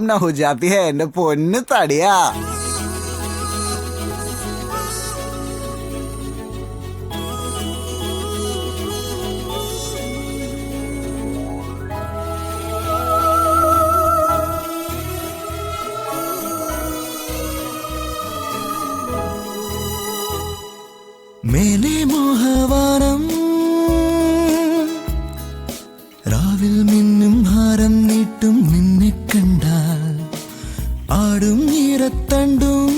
ना हो जाती है पुण्य ताड़िया। मैंने मोहवा ആടും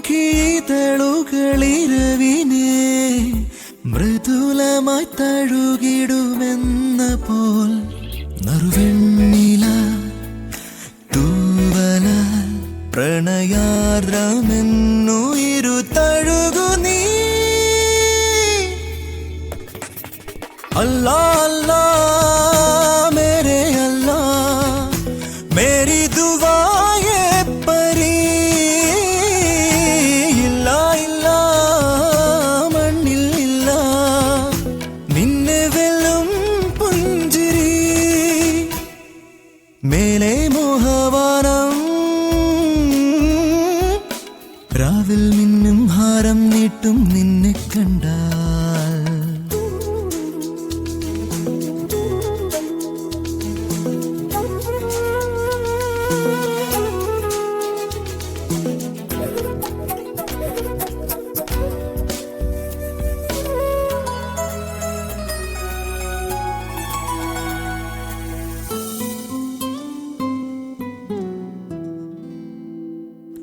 മുഖീതളുകളിരവിനെ മൃദുലമായി തഴുകിടുമെന്ന പോൽ നറുവെണ്ണില തൂവല പ്രണയാർദ്രമെന്നു ഇരു തഴുകു നീ. അല്ലാ അല്ലാ മേരെ അല്ലാ മേരി ദുവാ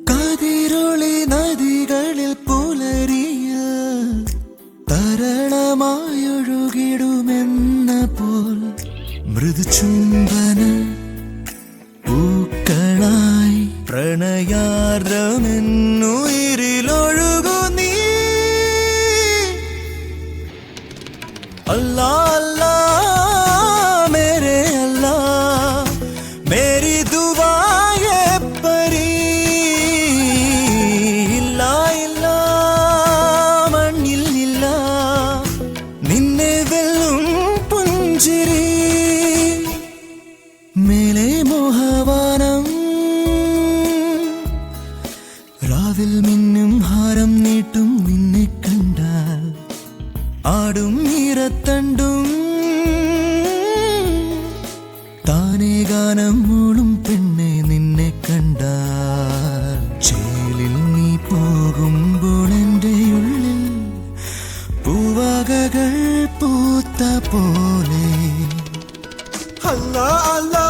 കതിരൊളി നദികളിൽ പുലരിയ തരണമായൊഴുകിടുമെന്ന പോൽ മൃദുചുംബന പ്രണയാർദ്രമെന്നുയിരിലൊഴുകു നീ അല്ലാ അല്ലാ മോഹവാനം നിലാവിൽ മിന്നും ഹാരം നീട്ടും നിന്നെ കണ്ടാൽ ആടും നിറത്തണ്ടും താനേ ഗാനം മൂളും പെണ്ണെ നിന്നെ കണ്ടാൽ ചേലിൽ നീ പോകുമ്പോൾ എന്റെ ഉള്ളിൽ പൂവകകൾ പൂത്ത പോലെ. അല്ല അല്ലാ.